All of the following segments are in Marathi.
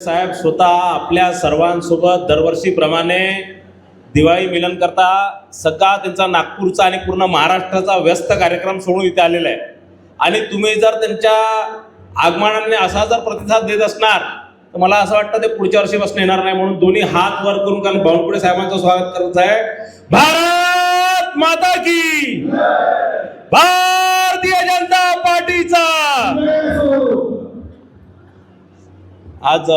साहेब स्वतः आपल्या सर्वांसोबत दरवर्षीप्रमाणे दिवाळी मिलन करता सगळा त्यांचा नागपूरचा आणि पूर्ण महाराष्ट्राचा व्यस्त कार्यक्रम सोडून इथे आलेला आहे. आणि तुम्ही जर त्यांच्या आगमनाने असा जर प्रतिसाद देत असणार तर मला असं वाटतं ते पुढच्या वर्षीपासून येणार नाही म्हणून दोन्ही हात वर करून कारण बावनकुळे साहेबांचं स्वागत करत आहे. भारत माता की भारतीय जनता पार्टीचा! आज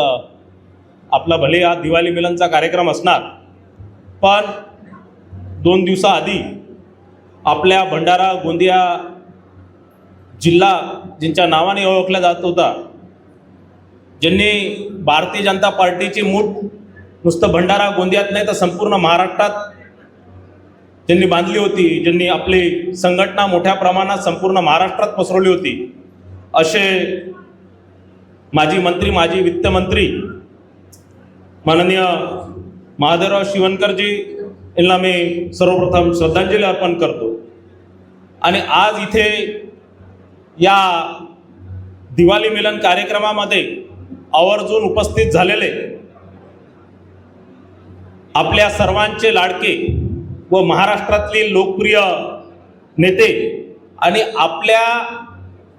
आपला भले हा दिवाळी मिलनचा कार्यक्रम असणार पण दोन दिवसाआधी आपल्या भंडारा गोंदिया जिल्हा ज्यांच्या नावाने ओळखला जात होता ज्यांनी भारतीय जनता पार्टीची मूठ नुसतं भंडारा गोंदियात नाही तर संपूर्ण महाराष्ट्रात ज्यांनी बांधली होती ज्यांनी आपली संघटना मोठ्या प्रमाणात संपूर्ण महाराष्ट्रात पसरवली होती असे माजी मंत्री माजी वित्तमंत्री माननीय महादेवराव शिवणकरजी यांना मी सर्वप्रथम श्रद्धांजली अर्पण करतो. आणि आज इथे या दिवाळी मिलन कार्यक्रमामध्ये आवर्जून उपस्थित झालेले आपल्या सर्वांचे लाडके व महाराष्ट्रातले लोकप्रिय नेते आणि आपल्या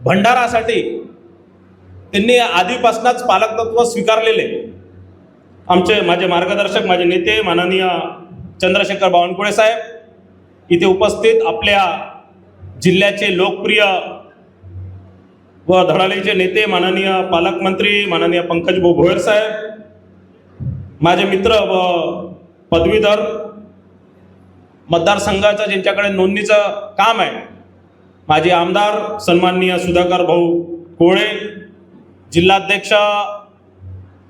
भंडारासाठी त्यांनी आधीपासूनच पालकतत्व स्वीकारलेले. आमचे माझे मार्गदर्शक माझे नेते माननीय चंद्रशेखर बावनकुळे साहेब इथे उपस्थित आपल्या जिल्ह्याचे लोकप्रिय व धडालीचे नेते माननीय पालकमंत्री माननीय पंकज भाऊ भोयर साहेब माझे मित्र व पदवीधर मतदारसंघाचं ज्यांच्याकडे नोंदणीचं काम आहे माझे आमदार सन्माननीय सुधाकर भाऊ कोळे जिल्हाध्यक्ष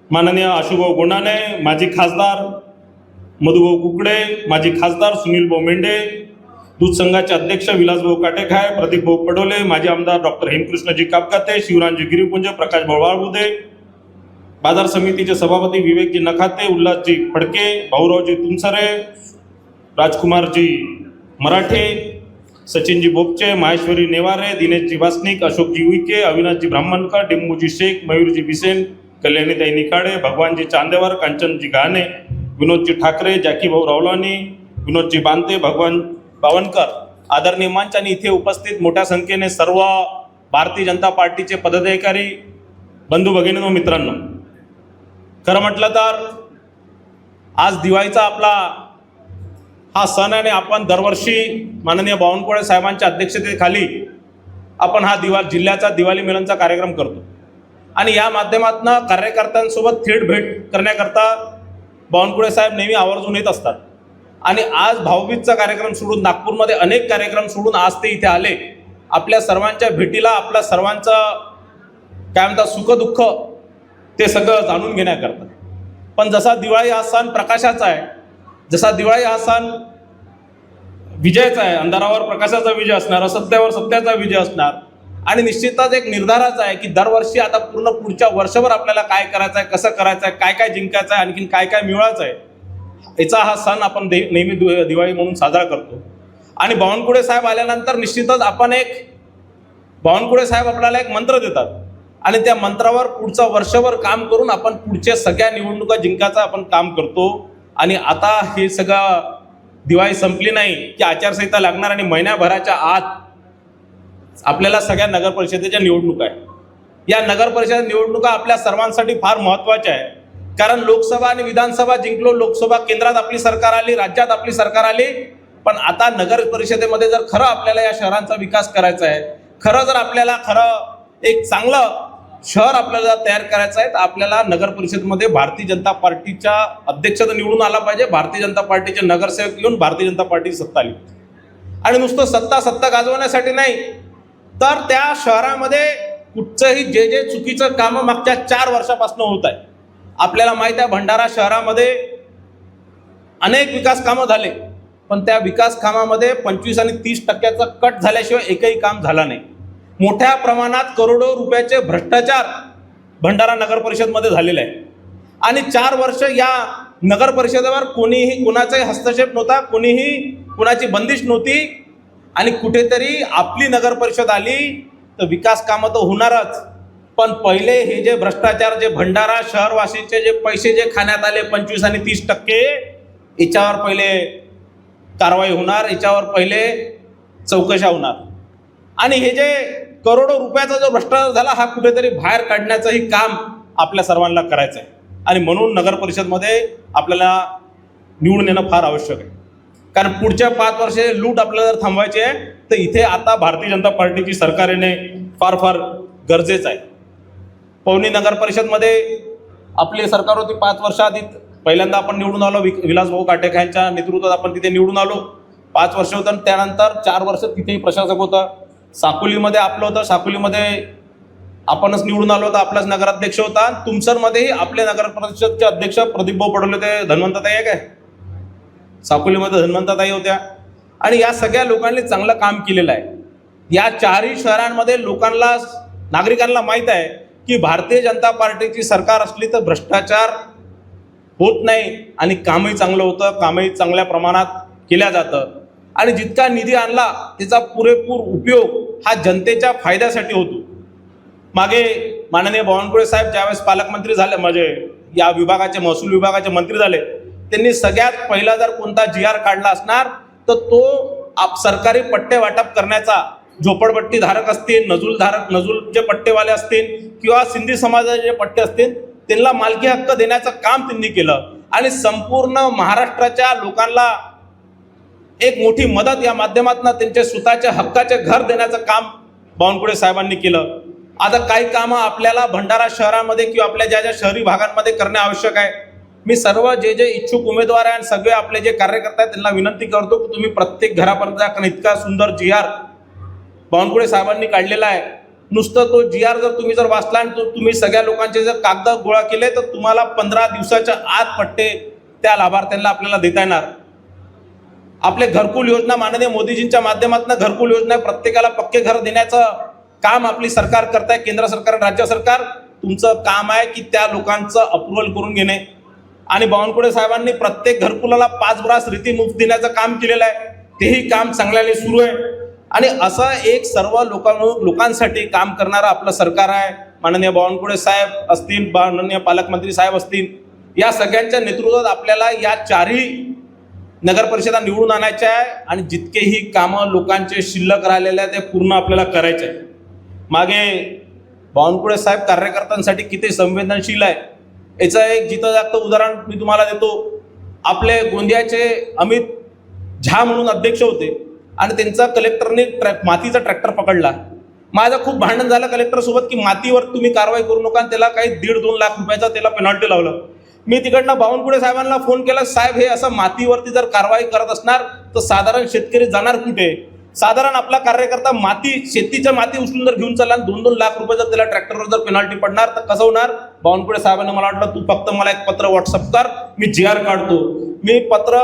माननीय आशुभाऊ गोंडाने माजी खासदार मधुभाऊ कुकडे माजी खासदार सुनील भाऊ मेंढे दूध संघाचे अध्यक्ष विलासभाऊ काटेखाय प्रदीप भाऊ पडोले माजी आमदार डॉक्टर हेमकृष्णजी कापकाते शिवरामजी गिरीपुंज प्रकाश भाऊ वाळबुदे बाजार समितीचे सभापती विवेकजी नखाते उल्हासजी फडके भाऊरावजी तुमसरे राजकुमारजी मराठे सचिनजी बोपचे माहेश्वरी नेवारे दिनेशजी वासनिक अशोकजी उईके अविनाशजी ब्राह्मणकर डिंबूजी शेख मयूरजी बिसेन कल्याणीताई निकाळे भगवानजी चांदेवर कांचनजी गाणे विनोदजी ठाकरे जॅकीभाऊ रावलानी विनोदजी बांते भगवान बावनकर. आदरणीय मंच आणि इथे उपस्थित मोठ्या संख्येने सर्व भारतीय जनता पार्टीचे पदाधिकारी बंधू भगिनी व मित्रांनो. खरं म्हटलं तर आज दिवाळीचा आपला हा सण आणि आपण दरवर्षी माननीय बावनकुळे साहेबांच्या अध्यक्षतेखाली आपण हा दिवा जिल्ह्याचा दिवाळी मिलनचा कार्यक्रम करतो. आणि या माध्यमातून कार्यकर्त्यांसोबत थेट भेट करण्याकरता बावनकुळे साहेब नेहमी आवर्जून येत असतात. आणि आज भाऊबीजचा कार्यक्रम सोडून नागपूरमध्ये अनेक कार्यक्रम सोडून आज ते इथे आले. आपल्या सर्वांच्या भेटीला आपल्या सर्वांचं काय म्हणतात सुखदुःख ते सगळं जाणून घेण्याकरता पण जसा दिवाळी हा सण प्रकाशाचा आहे जसा दिवाळी हा सण विजयाचा आहे अंधारावर प्रकाशाचा विजय असणार असत्यावर सत्याचा विजय असणार. आणि निश्चितच एक निर्धाराचा आहे की दरवर्षी आता पूर्ण पुढच्या वर्षभर आपल्याला काय करायचं आहे कसं करायचं आहे काय काय जिंकायचं आहे आणखीन काय काय मिळवायचं आहे याचा हा सण आपण दे नेहमी दु- दिवाळी म्हणून साजरा करतो. आणि बावनकुळे साहेब आल्यानंतर निश्चितच आपण एक बावनकुळे साहेब आपल्याला एक मंत्र देतात. आणि त्या मंत्रावर पुढचं वर्षभर काम करून आपण पुढच्या सगळ्या निवडणुका जिंकायचं आपण काम करतो. आणि आता हे सगळं दिवाळी संपली नाही की आचारसंहिता लागणार आणि महिन्याभराच्या आत आपल्याला सगळ्या नगर परिषदेच्या निवडणुका आहे या नगर परिषद निवडणुका आपल्या सर्वांसाठी फार महत्त्वाच्या आहे कारण लोकसभा आणि विधानसभा जिंकलो लोकसभा केंद्रात आपली सरकार आली राज्यात आपली सरकार आली. पण आता नगर परिषदेमध्ये जर खरं आपल्याला या शहरांचा विकास करायचा आहे खरं जर आपल्याला खरं एक चांगलं शहर आपल्याला तयार करायचं आहे तर आपल्याला नगर परिषदमध्ये भारतीय जनता पार्टीच्या अध्यक्षता निवडून आला पाहिजे. भारतीय जनता पार्टीचे नगरसेवक येऊन भारतीय जनता पार्टी सत्ता आली. आणि नुसतं सत्ता सत्ता गाजवण्यासाठी नाही तर त्या शहरामध्ये कुठचंही जे जे चुकीचं कामं मागच्या चार वर्षापासून होत आहे. आपल्याला माहीत आहे भंडारा शहरामध्ये अनेक विकास कामं झाले पण त्या विकास कामामध्ये पंचवीस आणि तीस टक्क्याचा कट झाल्याशिवाय एकही काम झालं नाही. मोठ्या प्रमाणात करोडो रुपयाचे भ्रष्टाचार भंडारा नगर परिषदमध्ये झालेले आहे. आणि चार वर्ष या नगर परिषदेवर कोणीही कुणाचाही हस्तक्षेप नव्हता कोणीही कुणाची बंदिश नव्हती. आणि कुठेतरी आपली नगर परिषद आली तर विकास कामं तर होणारच. पण पहिले हे जे भ्रष्टाचार जे भंडारा शहरवासीचे जे पैसे जे खाण्यात आले पंचवीस आणि तीस टक्के याच्यावर पहिले कारवाई होणार याच्यावर पहिले चौकशा होणार. आणि हे जे करोडो रुपयाचा जो भ्रष्टाचार झाला हा कुठेतरी बाहेर काढण्याचंही काम आपल्या सर्वांना करायचं आहे आणि म्हणून नगर परिषदमध्ये आपल्याला निवडून येणं फार आवश्यक आहे. कारण पुढच्या पाच वर्षे लूट आपल्याला जर थांबवायची आहे तर इथे आता भारतीय जनता पार्टीची सरकार येणे फार फार गरजेचं आहे. पवनी नगर परिषदमध्ये आपली सरकार होती पाच वर्षाआधी. पहिल्यांदा आपण निवडून आलो वि विलासभाऊ काटेक यांच्या नेतृत्वात आपण तिथे निवडून आलो. पाच वर्ष होतं त्यानंतर चार वर्ष तिथेही प्रशासक होता. साकोलीमध्ये आपलं होतं साकोलीमध्ये आपणच निवडून आलो होतो आपलाच नगराध्यक्ष होता. तुमसरमध्येही आपले नगर परिषदचे अध्यक्ष प्रदीप भाऊ पडवले ते धन्वंतताई आहे काय? साकोलीमध्ये धन्वंतताई होत्या. आणि या सगळ्या लोकांनी चांगलं काम केलेलं आहे. या चारही शहरांमध्ये लोकांना नागरिकांना माहीत आहे की भारतीय जनता पार्टीची सरकार असली तर भ्रष्टाचार होत नाही आणि कामही चांगलं होतं कामही चांगल्या प्रमाणात केल्या जातं. आणि जितका निधी आणला त्याचा पुरेपूर उपयोग हा जनतेच्या फायद्यासाठी होतो. मागे माननीय बावनकुळे साहेब ज्यावेळेस पालकमंत्री झाले म्हणजे या विभागाचे महसूल विभागाचे मंत्री झाले त्यांनी सगळ्यात पहिला जर कोणता जी आर काढला असणार तर तो आप सरकारी पट्टे वाटप करण्याचा झोपडपट्टी धारक असतील नजूल धारक नजूलचे पट्टेवाले असतील किंवा सिंधी समाजाचे जे पट्टे असतील त्यांना मालकी हक्क देण्याचं काम त्यांनी केलं. आणि संपूर्ण महाराष्ट्राच्या लोकांना एक मोठी मदत या माध्यमातून त्यांच्या स्वतःच्या हक्काचे घर देण्याचं काम बावनकुळे साहेबांनी केलं. आता काही कामं आपल्याला भंडारा शहरामध्ये किंवा आपल्या ज्या ज्या शहरी भागांमध्ये करणे आवश्यक आहे. मी सर्व जे जे इच्छुक उमेदवार आहे आणि सगळे आपले जे कार्यकर्ते आहेत त्यांना विनंती करतो की तुम्ही प्रत्येक घरापर्यंत जा कारण इतका सुंदर जी आर बावनकुळे साहेबांनी काढलेला आहे. नुसतं तो जी आर जर तुम्ही जर वाचला आणि तो तुम्ही सगळ्या लोकांचे जर कागद गोळा केले तर तुम्हाला पंधरा दिवसाच्या आत पट्टे त्या लाभार्थ्यांना आपल्याला देता येणार. आपले घरकुल योजना माननीय मोदीजींच्या माध्यमातून घरकुल योजना प्रत्येकाला पक्के घर देण्याचं काम आपली सरकार करत आहे केंद्र सरकार राज्य सरकार. तुमचं काम आहे की त्या लोकांचं अप्रुव्हल करून घेणे. आणि बावनकुळे साहेबांनी प्रत्येक घरकुलाला पाच ब्रास रीती मुक्त देण्याचं काम केलेलं आहे. तेही काम चांगल्याने सुरू आहे. आणि असं एक सर्व लोकां लोकांसाठी काम करणारं आपलं सरकार आहे. माननीय बावनकुळे साहेब असतील माननीय पालकमंत्री साहेब असतील. या सगळ्यांच्या नेतृत्वात आपल्याला या चारही नगर परिषदा निवडून आणायच्या आहे आणि जितकेही कामं लोकांचे शिल्लक राहिलेले आहे ते पूर्ण आपल्याला करायचे आहे. मागे बावनकुळे साहेब कार्यकर्त्यांसाठी किती संवेदनशील आहे. याचं एक जिथं जागतं उदाहरण मी तुम्हाला देतो. आपले गोंदियाचे अमित झा म्हणून अध्यक्ष होते आणि त्यांचा कलेक्टरने ट्रॅक मातीचा ट्रॅक्टर पकडला. माझं खूप भांडण झालं कलेक्टरसोबत की मातीवर तुम्ही कारवाई करू नका आणि त्याला काही दीड दोन लाख रुपयाचा त्याला पेनल्टी लावलं. मी तिकडनं बावनकुळे साहेबांना फोन केला साहेब हे असं मातीवरती जर कारवाई करत असणार तर साधारण शेतकरी जाणार कुठे? साधारण आपला कार्यकर्ता माती शेतीच्या माती उचलून जर घेऊन चालला दोन दोन लाख रुपये जर त्याला ट्रॅक्टरवर जर पेनाल्टी पडणार तर कसं होणार? बावनकुळे साहेबांना मला वाटलं तू फक्त मला एक पत्र व्हॉट्सअप कर मी जी आर काढतो. मी पत्र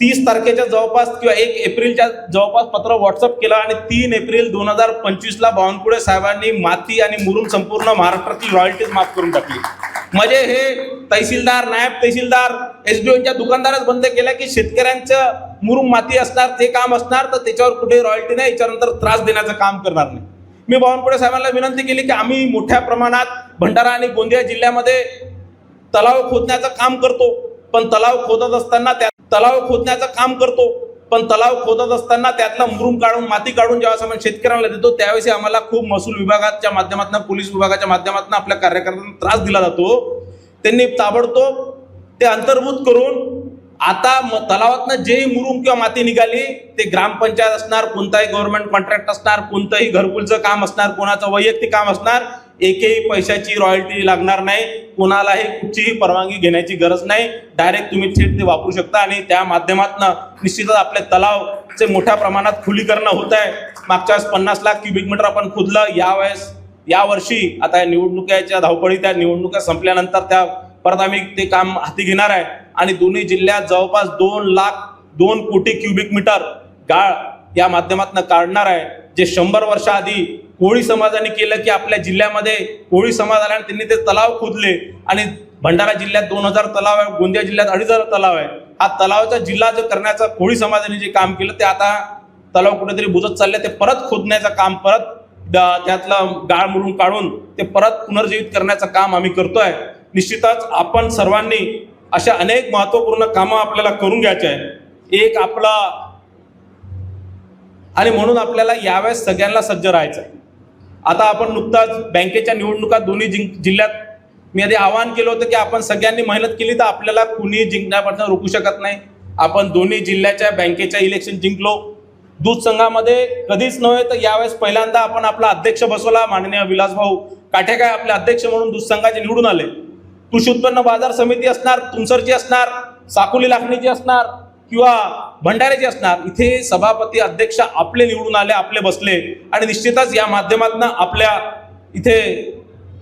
तीस तारखेच्या जवळपास किंवा एक एप्रिलच्या जवळपास पत्र व्हॉट्सअप केलं आणि तीन एप्रिल दोन हजार पंचवीसला बावनकुळे साहेबांनी माती आणि मुरुम संपूर्ण महाराष्ट्रातील रॉयल्टीज माफ करून टाकली. म्हणजे हे तहसीलदार नायब तहसीलदार एस डी ओच्या दुकानदारच बंद केलं की शेतकऱ्यांचं मुरुम माती असणार ते काम असणार तर त्याच्यावर कुठे रॉयल्टी नाही याच्यानंतर त्रास देण्याचं काम करणार नाही. मी बावनकुळे साहेबांना विनंती केली की आम्ही मोठ्या प्रमाणात भंडारा आणि गोंदिया जिल्ह्यामध्ये तलाव खोदण्याचं काम करतो. पण तलाव खोदत असताना त्या तलाव खोदण्याचं काम करतो. पण तलाव खोदत असताना त्यातला मुरुम काढून माती काढून जेव्हा आपण शेतकऱ्यांना देतो त्यावेळेस आम्हाला खूप महसूल विभागाच्या माध्यमातून पोलीस विभागाच्या माध्यमातून आपल्या कार्यकर्त्यांना त्रास दिला जातो. त्यांनी ताबडतोब ते अंतर्भूत करून आता म तलावातनं जे मुरुम किंवा माती निघाली ते ग्रामपंचायत असणार कोणताही गव्हर्नमेंट कॉन्ट्रॅक्ट असणार कोणतंही घरकुलचं काम असणार कोणाचं वैयक्तिक काम असणार एकही पैशाची रॉयल्टी लागणार नाही. कोणालाही कुठचीही परवानगी घेण्याची गरज नाही. डायरेक्ट तुम्ही थेट ते वापरू शकता आणि त्या माध्यमातून निश्चितच आपले तलावचे मोठ्या प्रमाणात खुलीकरण होत आहे. मागच्या वेळेस पन्नास लाख क्युबिक मीटर आपण खुदलं. यावेळेस यावर्षी आता या निवडणुकीच्या धावपळी त्या निवडणुका संपल्यानंतर त्या परत आम्ही ते काम हाती घेणार आहे. आणि दोन्ही जिल्ह्यात जवळपास दोन लाख दोन कोटी क्युबिक मीटर गाळ या माध्यमातून काढणार आहे. जे शंभर वर्षाआधी कोळी समाजाने केलं की आपल्या जिल्ह्यामध्ये कोळी समाज आला आणि त्यांनी ते तलाव खोदले. आणि भंडारा जिल्ह्यात दोन हजार तलाव आहे गोंदिया जिल्ह्यात अडीच हजार तलाव आहे. हा तलावाचा जिल्हा जो करण्याचं कोळी समाजाने जे काम केलं ते आता तलाव कुठेतरी बुजत चालले ते परत खोदण्याचं काम परत द- त्यातलं गाळ मुरून काढून ते परत पुनर्जीवित करण्याचं काम आम्ही करतोय. निश्चितच आपण सर्वांनी अशा अनेक महत्त्वपूर्ण कामं आपल्याला करून घ्यायचे आहे एक आपला आणि म्हणून आपल्याला यावेळेस सगळ्यांना सज्ज राहायचं आहे. आता आपण नुकताच बँकेच्या निवडणुका दोन्ही जिंक जिल्ह्यात मी आधी आवाहन केलं होतं की आपण सगळ्यांनी मेहनत केली तर आपल्याला कुणी जिंकण्यापासून रोखू शकत नाही. आपण दोन्ही जिल्ह्याच्या बँकेच्या इलेक्शन जिंकलो. दूध संघामध्ये कधीच नव्हे तर यावेळेस पहिल्यांदा आपण आपला अध्यक्ष बसवला माननीय विलासभाऊ काठेकाय आपले अध्यक्ष म्हणून दूध संघाचे निवडून आले. कृषी उत्पन्न बाजार समिती असणार तुमसरची असणार साकोली लाखणीची असणार किंवा भंडाऱ्याची असणार इथे सभापती अध्यक्ष आपले निवडून आले आपले बसले आणि निश्चितच या माध्यमातून आपल्या इथे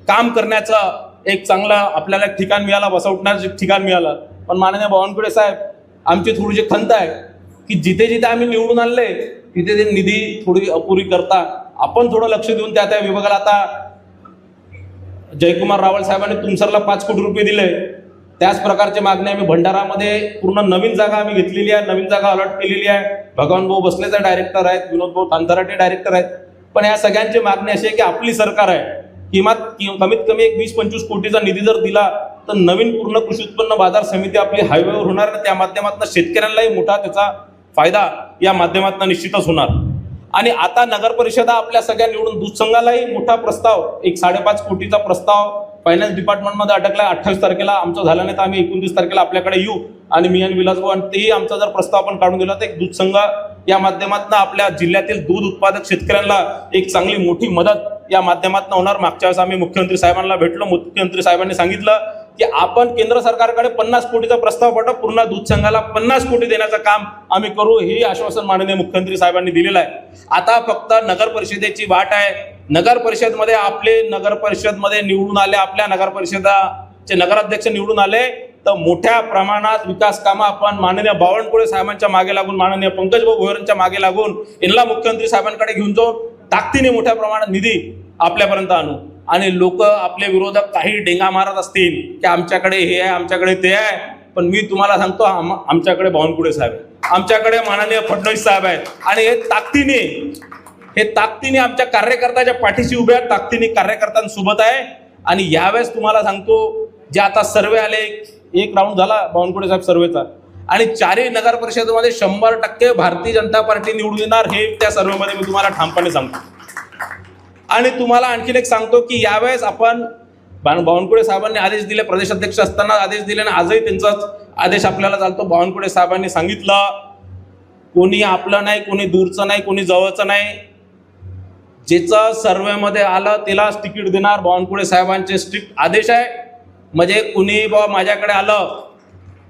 काम करण्याचं एक चांगलं आपल्याला ठिकाण मिळालं बसवण्याचं ठिकाण मिळालं. पण माननीय बावनकुळे साहेब आमची थोडीशी खंत आहे की जिथे जिथे आम्ही निवडून आणले तिथे ते निधी थोडी अपुरी करता. आपण थोडं लक्ष देऊन त्या त्या विभागाला आता जयकुमार रावळ साहेबांनी तुमसरला पाच कोटी रुपये दिले. त्याच प्रकारचे मागणी आम्ही भंडारामध्ये पूर्ण नवीन जागा आम्ही घेतलेली आहे नवीन जागा अलॉट केलेली आहे. भगवान भाऊ बसलेचा डायरेक्टर आहेत विनोद भाऊ तांतराटे डायरेक्टर आहेत. पण या सगळ्यांची मागणी अशी आहे की आपली सरकार आहे किमान कमीत कमी एक वीस पंचवीस कोटीचा निधी जर दिला तर नवीन पूर्ण कृषी उत्पन्न बाजार समिती आपली हायवेवर होणार आणि त्या माध्यमातून शेतकऱ्यांनाही मोठा त्याचा फायदा या माध्यमातून निश्चितच होणार. आणि आता नगर परिषदा आपल्या सगळ्या निवडून दूध संघालाही मोठा प्रस्ताव एक साडेपाच कोटीचा प्रस्ताव फायनान्स डिपार्टमेंटमध्ये अटकला अठ्ठावीस तारखेला आमचं झालं नाही तर आम्ही एकोणतीस तारखेला आपल्याकडे येऊ आणि मी आणि विलासभाऊ आणि तेही आमचा जर प्रस्ताव आपण काढून दिला तर एक दूध संघ या माध्यमातून आपल्या जिल्ह्यातील दूध उत्पादक शेतकऱ्यांना एक चांगली मोठी मदत या माध्यमातून होणार. मागच्या वेळेस आम्ही मुख्यमंत्री साहेबांना भेटलो मुख्यमंत्री साहेबांनी सांगितलं की आपण केंद्र सरकारकडे पन्नास कोटीचा प्रस्ताव पाठव पूर्ण दूध संघाला पन्नास कोटी देण्याचं काम आम्ही करू हे आश्वासन माननीय मुख्यमंत्री साहेबांनी दिलेलं आहे. आता फक्त नगर परिषदेची वाट आहे. नगर परिषदमध्ये आपले नगर परिषदमध्ये निवडून आले आपल्या नगर परिषदाचे नगराध्यक्ष निवडून आले तर मोठ्या प्रमाणात विकास कामं आपण माननीय बावनकुळे साहेबांच्या मागे लागून माननीय पंकजभाऊ भोयरांच्या मागे लागून यांना मुख्यमंत्री साहेबांकडे घेऊन जाऊन ताकदीने मोठ्या प्रमाणात निधी आपल्यापर्यंत आणू. आणि लोक आपले विरोधात काही डेंगा मारत असतील की आमच्याकडे हे आहे आमच्याकडे ते आहे पण मी तुम्हाला सांगतो आम- आमच्याकडे बावनकुळे साहेब आमच्याकडे माननीय फडणवीस साहेब आहेत. आणि हे ताकदीने हे ताकदीने आमच्या कार्यकर्त्याच्या पाठीशी उभे आहेत ताकदीने कार्यकर्त्यांसोबत आहे. आणि यावेळेस तुम्हाला सांगतो जे आता सर्वे आले एक राऊंड झाला बावनकुळे साहेब सर्वेचा. आणि चारही नगर परिषदेमध्ये शंभर टक्के भारतीय जनता पार्टी निवडून येणार हे त्या सर्वेमध्ये मी तुम्हाला ठामपणे सांगतो. आणि तुम्हाला आणखीन एक सांगतो की यावेळेस आपण बावनकुळे साहेबांनी आदेश दिले प्रदेशाध्यक्ष असताना आदेश दिले आणि आजही त्यांचाच आदेश आपल्याला चालतो. बावनकुळे साहेबांनी सांगितलं कोणी आपलं नाही कोणी दूरचं नाही कोणी जवळचं नाही. ज्याचं सर्वेमध्ये आलं त्यालाच तिकीट देणार बावनकुळे साहेबांचे स्ट्रिक्ट आदेश आहे. म्हणजे कुणी बाबा माझ्याकडे आलं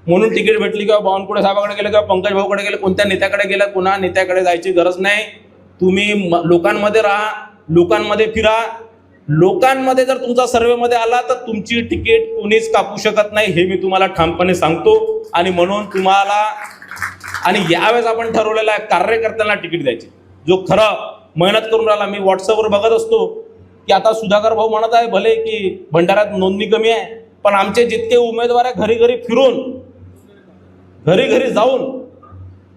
म्हणून तिकीट भेटली किंवा बावनकुळे साहेबाकडे गेलं किंवा पंकज भाऊकडे गेलं कोणत्या नेत्याकडे गेलं कोणा नेत्याकडे जायची गरज नाही. तुम्ही म- लोकांमध्ये राहा. लोकांमध्ये फिरा. लोकांमध्ये जर तुमचा सर्वेमध्ये आला तर तुमची तिकीट कोणीच कापू शकत नाही हे मी तुम्हाला ठामपणे सांगतो. आणि म्हणून तुम्हाला आणि यावेळेस आपण ठरवलेलं आहे कार्यकर्त्यांना तिकीट द्यायची. जो खरं मेहनत करून राहिला मी व्हॉट्सअपवर बघत असतो. की आता सुधाकर भाऊ म्हणत आहे भले की भंडाऱ्यात नोंदणी कमी आहे पण आमचे जितके उमेदवार आहे घरी घरी फिरून घरी घरी जाऊन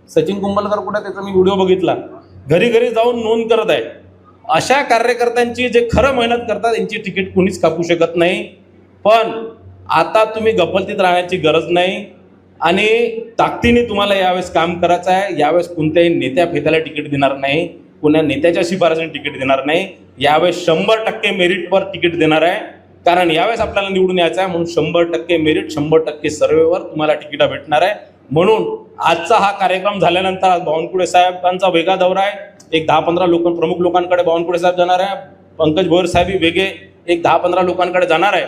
सचिन कुंभलकर कुठे त्याचा मी व्हिडिओ बघितला. घरी घरी जाऊन नोंद करत आहे. अशा कार्यकर्त्यांची जे खरं मेहनत करतात यांची तिकीट कुणीच कापू शकत नाही. पण आता तुम्ही गफलतीत राहण्याची गरज नाही आणि ताकदीने तुम्हाला यावेळेस काम करायचं आहे. यावेळेस कोणत्याही नेत्या फेत्याला तिकीट देणार नाही कोण्या नेत्याच्या शिफारसीने तिकीट देणार नाही. यावेळेस शंभर टक्के मेरिटवर तिकीट देणार आहे. कारण यावेळेस आपल्याला निवडून यायचं आहे म्हणून शंभर टक्के मेरिट शंभर टक्के सर्वेवर तुम्हाला तिकीटं भेटणार आहे. म्हणून आजचा हा कार्यक्रम झाल्यानंतर आज बावनकुळे साहेबांचा वेगळा दौरा आहे. एक दहा पंधरा लोक प्रमुख लोकांकडे बावनकुळे साहेब जाणार आहे. पंकज भोर साहेब वेगळे एक दहा पंधरा लोकांकडे जाणार आहे.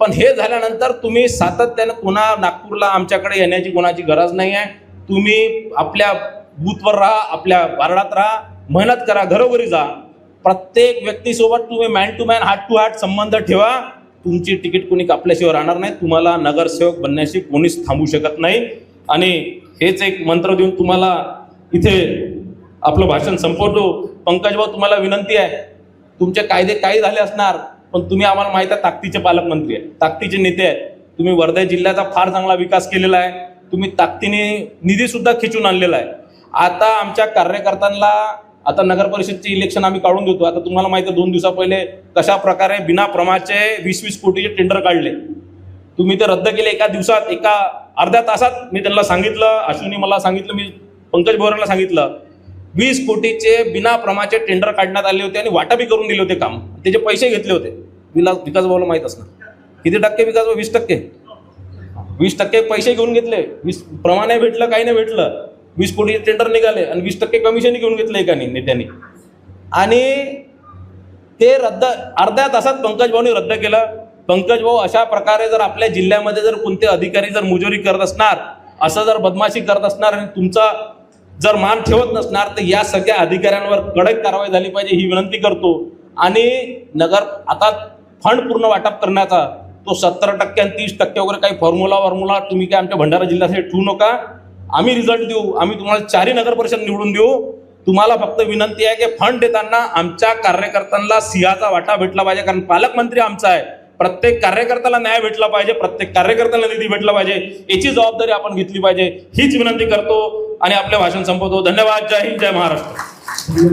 पण हे झाल्यानंतर तुम्ही सातत्यानं पुन्हा नागपूरला आमच्याकडे येण्याची कोणाची गरज नाही आहे. तुम्ही आपल्या बूथवर राहा आपल्या वार्डात राहा मेहनत करा घरोघरी जा. प्रत्येक व्यक्तीसोबत तुम्ही man to man heart to heart संबंध ठेवा. तुमची तिकीट कोणी कापल्याशिवाय राहणार नाही. तुम्हाला नगरसेवक बनण्याशी कोणीच थांबू शकत नाही. आणि हेच एक मंत्र देऊन तुम्हाला इथे आपलं भाषण संपवतो. पंकजभाऊ तुम्हाला विनंती आहे. तुमचे कायदे काही झाले असणार पण तुम्ही आम्हाला माहीत आहे ताकदीचे पालकमंत्री आहे ताकदीचे नेते आहेत तुम्ही वर्धा जिल्ह्याचा फार चांगला विकास केलेला आहे. तुम्ही ताकदीने निधीसुद्धा खिचून आणलेला आहे. आता आमच्या कार्यकर्त्यांना आता नगर परिषदचे इलेक्शन आम्ही काढून देतो. आता तुम्हाला माहिती आहे दोन दिवसा पहिले कशा प्रकारे बिना प्रमाचे वीस वीस कोटीचे टेंडर काढले. तुम्ही ते रद्द केले एका दिवसात एका अर्ध्या तासात. मी त्यांना सांगितलं अश्विनी मला सांगितलं मी पंकज बोराला सांगितलं. वीस कोटीचे बिना प्रमाचे टेंडर काढण्यात आले होते आणि वाटाबी करून दिले होते काम. त्याचे पैसे घेतले होते. विलास विकास भाऊला माहीत असणार. किती टक्के विकास भाऊ? वीस टक्के. वीस टक्के पैसे घेऊन घेतले. वीस प्रमाणे भेटलं काही नाही भेटलं. वीस कोटीचे टेंडर निघाले आणि वीस टक्के कमिशन घेऊन घेतलं एकाने नेत्याने. आणि ते रद्द अर्ध्या तासात पंकज भाऊनी रद्द केलं. पंकज भाऊ अशा प्रकारे जर आपल्या जिल्ह्यामध्ये जर कोणते अधिकारी जर मुजोरी करत असणार असं जर बदमाशी करत असणार आणि तुमचा जर मान ठेवत नसणार तर या सगळ्या अधिकाऱ्यांवर कडक कारवाई झाली पाहिजे ही विनंती करतो. आणि नगर आता फंड पूर्ण वाटप करण्याचा तो सत्तर टक्के आणि तीस टक्के वगैरे काही फॉर्म्युला वॉर्म्युला तुम्ही काय आमच्या भंडारा जिल्ह्यासाठी ठेवू नका. आम्ही रिझल्ट देऊ आम्ही तुम्हाला चारही नगर परिषद निवडून देऊ. तुम्हाला फक्त विनंती आहे की फंड देताना आमच्या कार्यकर्त्यांना सिंहाचा वाटा भेटला पाहिजे कारण पालकमंत्री आमचा आहे. प्रत्येक कार्यकर्त्याला न्याय भेटला पाहिजे प्रत्येक कार्यकर्त्याला निधी भेटला पाहिजे याची जबाबदारी आपण घेतली पाहिजे. हीच विनंती करतो आणि आपले भाषण संपवतो. धन्यवाद. जय हिंद जय महाराष्ट्र.